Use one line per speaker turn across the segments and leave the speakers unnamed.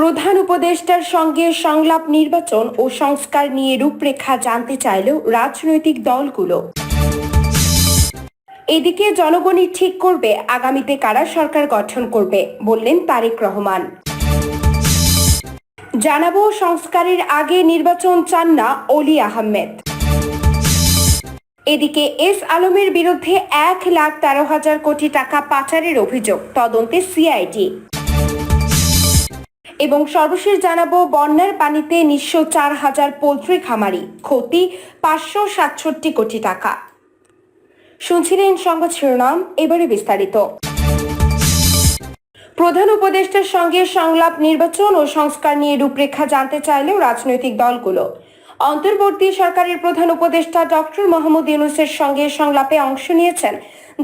প্রধান উপদেষ্টার সঙ্গে সংলাপ, নির্বাচন ও সংস্কার নিয়ে রূপরেখা জানতে চাইল রাজনৈতিক দলগুলো। এদিকে জনগণই ঠিক করবে, আগামীতে কারা সরকার গঠন করবে বললেন তারেক রহমান। জানাব সংস্কারের আগে নির্বাচন চান না অলি আহমেদ। এদিকে এস আলমের বিরুদ্ধে এক লাখ তেরো হাজার কোটি টাকা পাচারের অভিযোগ, তদন্তে সিআইডি। এবং সর্বশেষ জানাব, বন্যার পানিতে নিঃস্ব চার হাজার পোলট্রি খামারি, ক্ষতি পাঁচশো সাতষট্টি কোটি টাকা। শুনছিলেন সংবাদ শিরোনাম, এবারে বিস্তারিত। প্রধান উপদেষ্টার সঙ্গে সংলাপ, নির্বাচন ও সংস্কার নিয়ে রূপরেখা জানতে চাইলেও রাজনৈতিক দলগুলো। অন্তর্বর্তী সরকারের প্রধান উপদেষ্টা ডক্টর মোহাম্মদ ইউনুসের সঙ্গে সংলাপে অংশ নিয়েছেন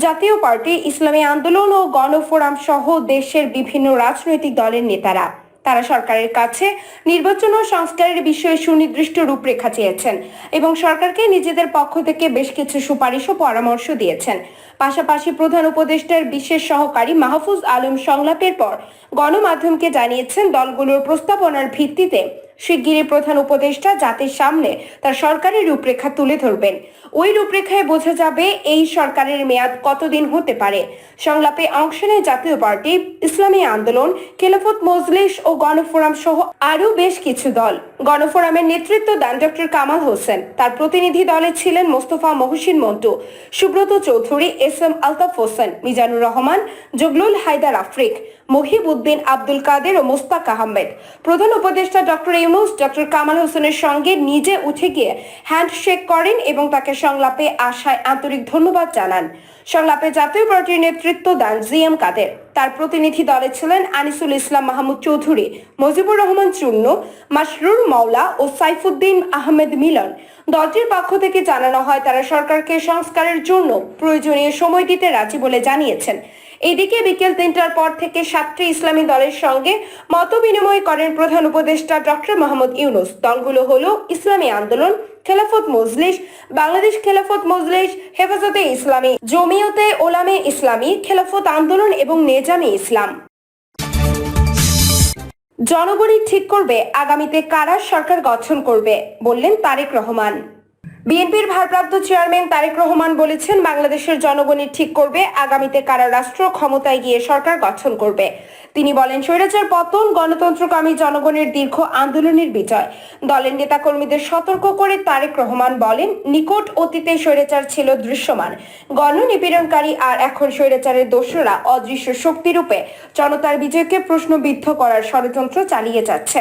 জাতীয় পার্টি, ইসলামী আন্দোলন ও গণফোরাম সহ দেশের বিভিন্ন রাজনৈতিক দলের নেতারা। তারা সরকারের কাছে নির্বাচন ও সংস্কারের বিষয়ে সুনির্দিষ্ট রূপরেখা চেয়েছেন এবং সরকারকে নিজেদের পক্ষ থেকে বেশ কিছু সুপারিশ ও পরামর্শ দিয়েছেন। পাশাপাশি প্রধান উপদেষ্টার বিশেষ সহকারী মাহফুজ আলম সংলাপের পর গণমাধ্যমকে জানিয়েছেন দলগুলোর প্রস্তাবনার ভিত্তিতে শিগগিরই প্রধান উপদেষ্টা জাতির সামনে তার সরকারি রূপরেখা তুলে ধরবেন। ওই রূপরেখায় বোঝা যাবে এই সরকারের মেয়াদ কতদিন হতে পারে। সংলাপে অংশ নেয় জাতীয় পার্টি, ইসলামী আন্দোলন, খেলাফত মজলিস ও গণফোরাম সহ আরও বেশ কিছু দল। গণফোরামের নেতৃত্ব দেন ডক্টর কামাল হোসেন। তার প্রতিনিধি দলে ছিলেন মোস্তফা মহসিন মন্টু, সুব্রত চৌধুরী, এস এম আলতাফ হোসেন, মিজানুর রহমান, জগলুল হায়দার আফ্রিক। মহিব উদ্দিন আব্দুল কাদের ও মোস্তাক আহমেদ। প্রধান উপদেষ্টা ডক্টর ইউনুস, ডক্টর কামাল হোসেনের সঙ্গে নিজে উঠে গিয়ে হ্যান্ডশেক করেন এবং তাকে সংলাপে আশায় আন্তরিক ধন্যবাদ জানান। সংলাপে জাতীয় পার্টির নেতৃত্ব দেন জি এম কাদের। তার প্রতিনিধি দলে ছিলেন আনিসুল ইসলাম মাহমুদ চৌধুরী, মজিবুর রহমান চূর্ণ মাসরুর মাওলা ও সাইফুদ্দিন আহমেদ মিলন। দলটির পক্ষ থেকে জানানো হয়, তারা সরকারকে সংস্কারের জন্য প্রয়োজনীয় সময় দিতে রাজি বলে জানিয়েছেন। এদিকে বিকেল তিনটার পর থেকে সাতটি ইসলামী দলের সঙ্গে মত বিনিময় করেন প্রধান উপদেষ্টা ডক্টর মোহাম্মদ ইউনুস। দলগুলো হলো ইসলামী আন্দোলন, খেলাফত মজলিস, বাংলাদেশ খেলাফত মজলিস, হেফাজতে ইসলামী, জমিয়তে ওলামে ইসলামী, খেলাফত আন্দোলন এবং নেজামে ইসলাম। জনগণই ঠিক করবে আগামীতে কারা সরকার গঠন করবে বললেন তারেক রহমান। বিএনপির ভারপ্রাপ্ত চেয়ারম্যান তারেক রহমান বলেছেন, বাংলাদেশের জনগণই ঠিক করবে, আগামীতে কারা রাষ্ট্র ক্ষমতায় গিয়ে সরকার গঠন করবে। তিনি বলেন, স্বৈরাচার পতন গণতন্ত্রকামী জনগণের দীর্ঘ আন্দোলনের বিজয়। দলের নেতাকর্মীদের সতর্ক করে তারেক রহমান বলেন, নিকট অতীতে স্বৈরাচার ছিল দৃশ্যমান। গণনিপীড়নকারী আর এখন স্বৈরাচারের দোষরা অদৃশ্য শক্তিরূপে জনতার বিজয়কে প্রশ্নবিদ্ধ করার ষড়যন্ত্র চালিয়ে যাচ্ছে।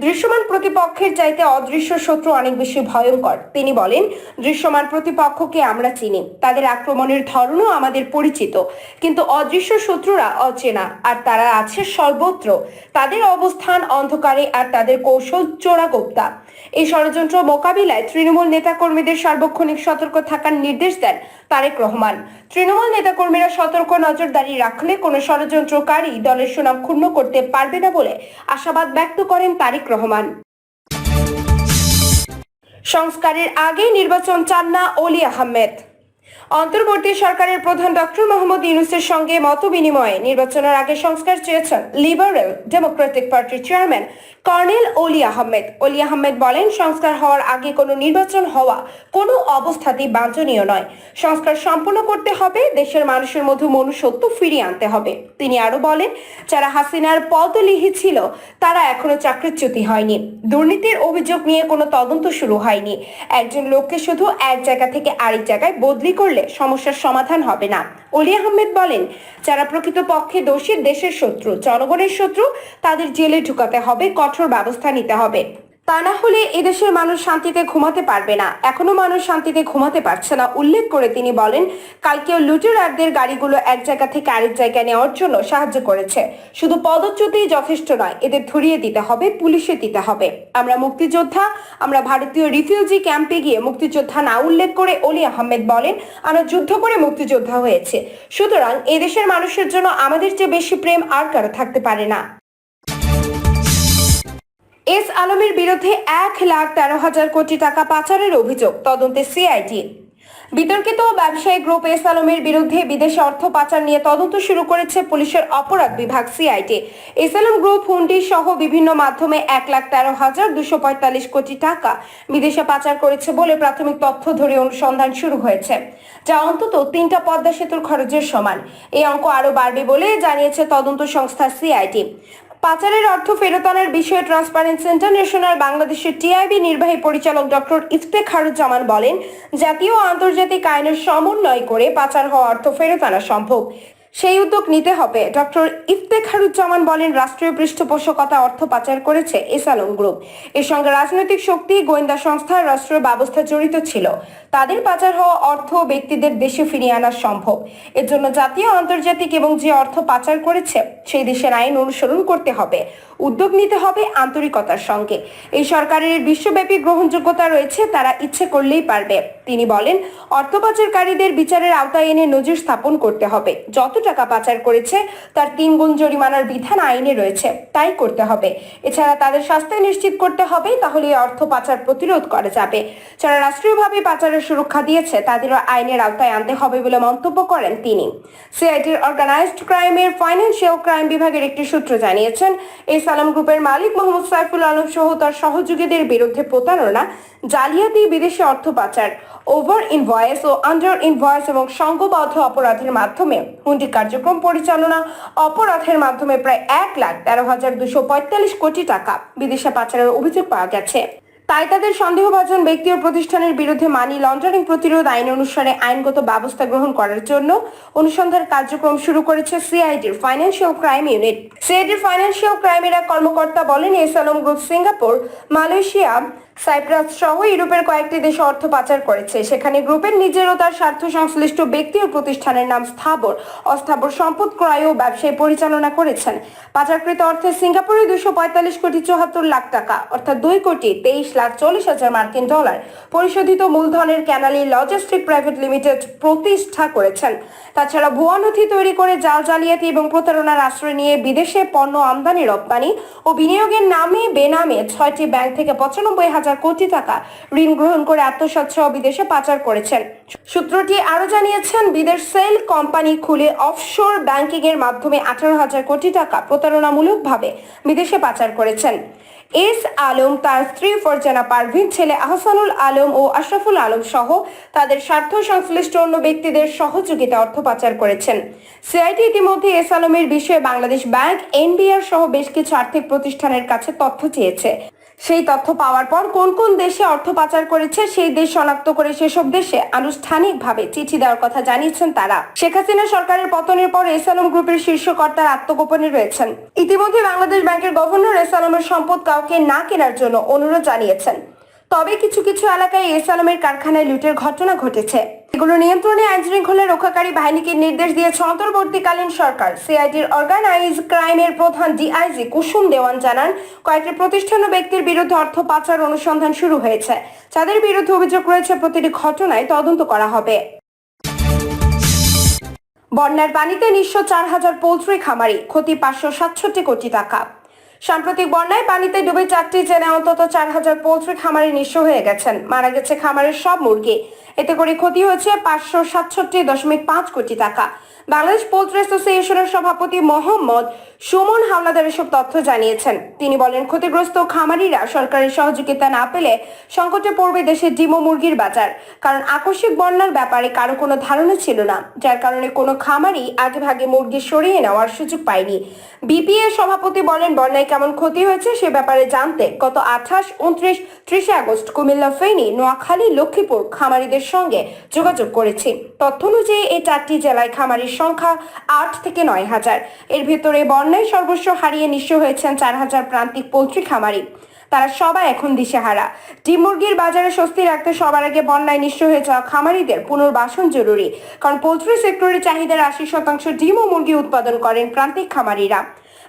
দৃশ্যমান প্রতিপক্ষের চাইতে অদৃশ্য শত্রু অনেক বেশি ভয়ঙ্কর। তিনি বলেন, দৃশ্যমান প্রতিপক্ষকে আমরা চিনি। তাদের আক্রমণের ধরনও আমাদের পরিচিত। কিন্তু অদৃশ্য শত্রুরা অচেনা, আর তারা আছে সর্বত্র। তাদের অবস্থান অন্ধকারে, আর তাদের কৌশল চোরাগোপ্তা। এই ষড়যন্ত্র মোকাবিলায় তৃণমূল নেতাকর্মীদের সার্বক্ষণিক সতর্ক থাকার নির্দেশ দেন তারেক রহমান। তৃণমূল নেতাকর্মীরা সতর্ক নজরদারি রাখলে কোনো ষড়যন্ত্রকারী দলের সুনাম ক্ষুণ্ণ করতে পারবে না বলে আশাবাদ ব্যক্ত করেন তারেক রহমান। সংস্কারের আগে নির্বাচন চান না অলি আহমেদ। অন্তর্বর্তী সরকারের প্রধান ডক্টর মোহাম্মদ ইউনুসের সঙ্গে মত বিনিময়ে নির্বাচনের আগে সংস্কার চেয়েছেন লিবারেল ডেমোক্রেটিক পার্টির চেয়ারম্যান কর্নেল অলি আহমেদ। অলি আহমেদ বলেন, সংস্কার হওয়ার আগে কোনো নির্বাচন হওয়া কোনো অবস্থাতেই বাঞ্ছনীয় নয়। সংস্কার সম্পূর্ণ করতে হবে, দেশের মানুষের মধ্যে মনুষ্যত্ব ফিরিয়ে আনতে হবে। তিনি আরও বলেন, যারা হাসিনার পদলিহি ছিল, তারা এখনও চাকরিচ্যুতি হয়নি। দুর্নীতির অভিযোগ নিয়ে কোনো তদন্ত শুরু হয়নি। একজন লোককে শুধু এক জায়গা থেকে আরেক জায়গায় বদলি করলে সমস্যার সমাধান হবে না। অলি আহমেদ বলেন, যারা প্রকৃতপক্ষে দোষী দেশের শত্রু, জনগণের শত্রু, তাদের জেলে ঢুকাতে হবে, কঠোর ব্যবস্থা নিতে হবে। তা না হলে এদেশের মানুষ শান্তিতে ঘুমাতে পারবে না। এখনও মানুষ শান্তিতে ঘুমাতে পারছে না। উল্লেখ করে তিনি বলেন, কালকেও লুটেরারদের গাড়িগুলো এক জায়গা থেকে আরেক জায়গায় নেওয়ার জন্য সাহায্য করেছে। শুধু পদচ্যুতি যথেষ্ট নয়, এদের ধরিয়ে দিতে হবে, পুলিশে দিতে হবে। আমরা মুক্তিযোদ্ধা, আমরা ভারতীয় রিফিউজি ক্যাম্পে গিয়ে মুক্তিযোদ্ধা না উল্লেখ করে অলি আহমেদ বলেন, আমরা যুদ্ধ করে মুক্তিযোদ্ধা হয়েছে। সুতরাং এদেশের মানুষের জন্য আমাদের চেয়ে বেশি প্রেম আর কারও থাকতে পারে না। এস আলমের বিরুদ্ধে এক লাখ তেরো হাজার কোটি টাকা পাচারের অভিযোগ তদন্তে সিআইডি। বিতর্কিত ব্যবসায়ী গ্রুপ এস আলমের বিরুদ্ধে বিদেশে অর্থ পাচার নিয়ে তদন্ত শুরু করেছে পুলিশের অপরাধ বিভাগ CIT S Alam group hundi সহ বিভিন্ন মাধ্যমে এক লাখ তেরো হাজার দুশো পঁয়তাল্লিশ কোটি টাকা বিদেশে পাচার করেছে বলে প্রাথমিক তথ্য ধরে অনুসন্ধান শুরু হয়েছে, যা অন্তত তিনটা পদ্মা সেতুর খরচের সমান। এই অঙ্ক আরও বাড়বে বলে জানিয়েছে তদন্ত সংস্থা সিআইটি পাচারের অর্থ ফেরত আনার বিষয়ে ট্রান্সপারেন্সি ইন্টারন্যাশনাল বাংলাদেশের টিআইবি নির্বাহী পরিচালক ডক্টর ইফতেখারুজ্জামান বলেন, জাতীয় আন্তর্জাতিক আইনের সমন্বয় করে পাচার হওয়া অর্থ ফেরত আনা সম্ভব। সেই উদ্যোগ নিতে হবে। ডক্টর ইফতেখারুজ্জামান বলেন, রাষ্ট্রীয় পৃষ্ঠপোষকতা অর্থ পাচার করেছে এসালম গ্রুপ। এর সঙ্গে রাজনৈতিক শক্তি, গোয়েন্দা সংস্থা, রাষ্ট্রীয় ব্যবস্থা জড়িত ছিল। তাদের পাচার হওয়া অর্থ ব্যক্তিদের দেশে ফিরিয়ে আনা সম্ভব। এর জন্য জাতীয়, আন্তর্জাতিক এবং যে অর্থ পাচার করেছে, সেই দেশের আইন অনুসরণ করতে হবে। উদ্যোগ নিতে হবে আন্তরিকতার সঙ্গে। এই সরকারের বিশ্বব্যাপী গ্রহণযোগ্যতা রয়েছে, তারা ইচ্ছে করলেই পারবে। তিনি বলেন, অর্থ পাচারকারীদের বিচারের আওতায় এনে নজির স্থাপন করতে হবে। যত টাকা পাচার করেছে, তার তিন গুণ জরিমানার বিধান আইনে রয়েছে, তাই করতে হবে। এছাড়া তাদের স্বাস্থ্য নিশ্চিত করতে হবে তাহলে অর্থ পাচার প্রতিরোধ করা যাবে। যারা রাষ্ট্রীয়ভাবে পাচারের সুরক্ষা দিয়েছে, তাদেরও আইনের আওতায় আনতে হবে বলে মন্তব্য করেন তিনি। সিআইটির অর্গানাইজড ক্রাইমের ফাইন্যান্সিয়াল ক্রাইম বিভাগের একটি সূত্র জানিয়েছেন, এই সালাম গ্রুপের মালিক মোহাম্মদ সাইফুল আলম সহ তার সহযোগীদের বিরুদ্ধে প্রতারণা, জালিয়াতি, বিদেশি অর্থ পাচার। ওভার ইনভয়েস ও আন্ডার ইনভয়েস এবং সংঘবদ্ধ অপরাধের মাধ্যমে হুন্ডি কার্যক্রম পরিচালনা। অপরাধের মাধ্যমে প্রায় এক লাখ তেরো হাজার দুশো পঁয়তাল্লিশ কোটি টাকা বিদেশে পাচারের অভিযোগ পাওয়া গেছে। তাই তাদের সন্দেহভাজন ব্যক্তি ও প্রতিষ্ঠানের বিরুদ্ধে মানি লন্ডারিং প্রতিরোধ আইন অনুসারে আইনগত ব্যবস্থা গ্রহণ করার জন্য অনুসন্ধান কার্যক্রম শুরু করেছে সিআইডির ফাইন্যান্সিয়াল ক্রাইম ইউনিট সিআইডির ফাইন্যান্সিয়াল ক্রাইমের এক কর্মকর্তা বলেন S Alam group Singapore, Malaysia, Cyprus সহ ইউরোপের কয়েকটি দেশে অর্থ পাচার করেছে। সেখানে গ্রুপের নিজের ও তার স্বার্থ সংশ্লিষ্ট ব্যক্তি ও প্রতিষ্ঠানের নাম স্থাবর, অস্থাবর সম্পদ ক্রয় ও ব্যবসায় পরিচালনা করেছেন। পাচারকৃত অর্থে সিঙ্গাপুরে দুশো কোটি চুয়াত্তর লাখ টাকা, অর্থাৎ দুই কোটি তেইশ লাখ চল্লিশ হাজার মার্কিন ডলার পরিশোধিত মূলধনের ক্যানালি লজিস্টিক প্রাইভেট লিমিটেড প্রতিষ্ঠা করেছেন। তাছাড়া ভুয়া নথি তৈরি করে জাল জালিয়াতি এবং প্রতারণার আশ্রয় নিয়ে বিদেশে পণ্য আমদানি, রপ্তানি ও বিনিয়োগের নামে বেনামে ছয়টি ব্যাংক থেকে পঁচানব্বই হাজার কোটি টাকা ঋণ গ্রহণ করে আত্মসাৎ বিদেশে পাচার করেছেন। সূত্রটি আরও জানিয়েছেন, বিদেশ সেল কোম্পানি খুলে অফশোর ব্যাংকিং এর মাধ্যমে আঠারো হাজার কোটি টাকা প্রতারণামূলকভাবে বিদেশে পাচার করেছেন। এস আলম, তার স্ত্রী ফরজানা পারভিন, ছেলে আহসানুল আলম ও আশরাফুল আলম সহ তাদের স্বার্থ সংশ্লিষ্ট অন্য ব্যক্তিদের সহযোগিতা অর্থ পাচার করেছেন। সিআইটি ইতিমধ্যে এস আলমের বিষয়ে বাংলাদেশ ব্যাংক, এনবিআর সহ বেশ কিছু আর্থিক প্রতিষ্ঠানের কাছে তথ্য চেয়েছে। সেই তথ্য পাওয়ার পর কোন কোন দেশে অর্থ পাচার করেছে, সেই দেশ শনাক্ত করে সেসব দেশে আনুষ্ঠানিকভাবে চিঠি দেওয়ার কথা জানিয়েছেন তারা। শেখ হাসিনা সরকারের পতনের পর এসালম গ্রুপের শীর্ষকর্তার আত্মগোপনে রয়েছেন। ইতিমধ্যে বাংলাদেশ ব্যাংকের গভর্নর এসালমের সম্পদ কাউকে না কেনার জন্য অনুরোধ জানিয়েছেন। তবে কিছু কিছু এলাকায় এস আলমের কারখানায় লুটের ঘটনা ঘটেছে। এগুলো নিয়ন্ত্রণে আইন শৃঙ্খলা রক্ষাকারী বাহিনীকে নির্দেশ দিয়েছে অন্তর্বর্তীকালীন সরকার। সিআইডির অর্গানাইজ ক্রাইমের প্রধান ডিআইজি কুসুম দেওয়ান জানান, কয়েকটি প্রতিষ্ঠান ও ব্যক্তির বিরুদ্ধে অর্থ পাচার অনুসন্ধান শুরু হয়েছে। যাদের বিরুদ্ধে অভিযোগ রয়েছে, প্রতিটি ঘটনায় তদন্ত করা হবে। বন্যার পানিতে নিঃস্ব চার হাজার পোলট্রি খামারি, ক্ষতি পাঁচশো সাতষট্টি কোটি টাকা। সাম্প্রতিক বন্যায় পানিতে ডুবে চারটি জেলায় অন্তত চার হাজার পোলট্রি খামারে নিঃস্ব হয়ে গেছেন। মারা গেছে খামারের সব মুরগি। এতে করে ক্ষতি হয়েছে পাঁচশো সাতষট্টি দশমিক পাঁচ কোটি টাকা। বাংলাদেশ পোলট্রি অ্যাসোসিয়েশনের সভাপতি মোহাম্মদ সুমন হাওলাদার এসব তথ্য জানিয়েছেন। তিনি বলেন, ক্ষতিগ্রস্ত খামারিরা সরকারের সহযোগিতা না পেলে সংকটে পড়বে দেশের ডিম মুরগির বাজার। কারণ আকস্মিক বন্যার ব্যাপারে কারও কোনো ধারণা ছিল না, যার কারণে কোনো খামারই আগে ভাগে মুরগি সরিয়ে নেওয়ার সুযোগ পায়নি। বিপিএ সভাপতি বলেন, বন্যায় কেমন ক্ষতি হয়েছে সে ব্যাপারে জানতে গত আঠাশ, উনত্রিশ, ত্রিশে আগস্ট কুমিল্লা ফেনী, নোয়াখালী, লক্ষ্মীপুর খামারিদের সঙ্গে যোগাযোগ করেছি। তথ্য অনুযায়ী এই চারটি জেলায় খামারির সংখ্যা আট থেকে নয় হাজার। এর ভেতরে বন্যায় সর্বস্ব হারিয়ে নিঃস্ব হয়েছেন চার হাজার প্রান্তিক পোলট্রি খামারি। তারা সবাই এখন দিশেহারা। ডিম মুরগির বাজারে স্বস্তি রাখতে সবার আগে বন্যায় নিঃস্ব হয়ে যাওয়া খামারিদের পুনর্বাসন জরুরি। কারণ পোলট্রি সেক্টরের চাহিদার আশি শতাংশ ডিম ও মুরগি উৎপাদন করেন প্রান্তিক খামারিরা।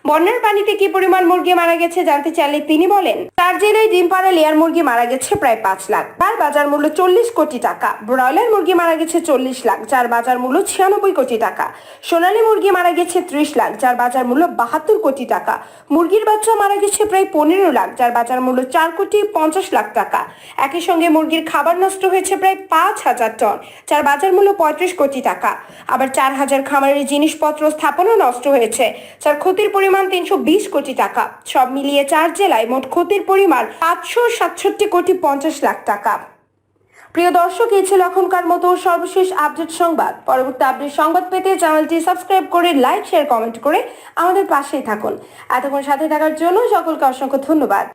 বন্যার পানিতে কি পরিমাণ মুরগি মারা গেছে জানতে চাইলে তিনি বলেন, তার জেলায় ডিম পাড়া লেয়ার মুরগি মারা গেছে প্রায় পাঁচ লাখ। তার বাজার মূল্য চল্লিশ কোটি টাকা। ব্রয়লার মুরগি মারা গেছে চল্লিশ লাখ, যার বাজার মূল্য ছিয়ানব্বই কোটি টাকা। সোনালী মুরগি মারা গেছে ত্রিশ লাখ, যার বাজার মূল্য বাহাত্তর কোটি টাকা। মুরগির বাচ্চা মারা গেছে প্রায় পনেরো লাখ, যার বাজার মূল্য চার কোটি পঞ্চাশ লাখ টাকা। একই সঙ্গে মুরগির খাবার নষ্ট হয়েছে প্রায় পাঁচ হাজার টন, যার বাজার মূল্য পঁয়ত্রিশ কোটি টাকা। আবার চার হাজার খামারের জিনিসপত্র স্থাপনও নষ্ট হয়েছে, যার ক্ষতির পরিমাণ তিনশো বিশ কোটি টাকা। সব মিলিয়ে চার জেলায় মোট ক্ষতির পরিমাণ পাঁচশো সাতষট্টি কোটি পঞ্চাশ লাখ টাকা। প্রিয় দর্শক, এই ছিল এখনকার মতো সর্বশেষ আপডেট সংবাদ। পরবর্তী আপডেট সংবাদ পেতে চ্যানেলটি সাবস্ক্রাইব করে লাইক, শেয়ার, কমেন্ট করে আমাদের পাশেই থাকুন। এতক্ষণ সাথে থাকার জন্য সকলকে অসংখ্য ধন্যবাদ।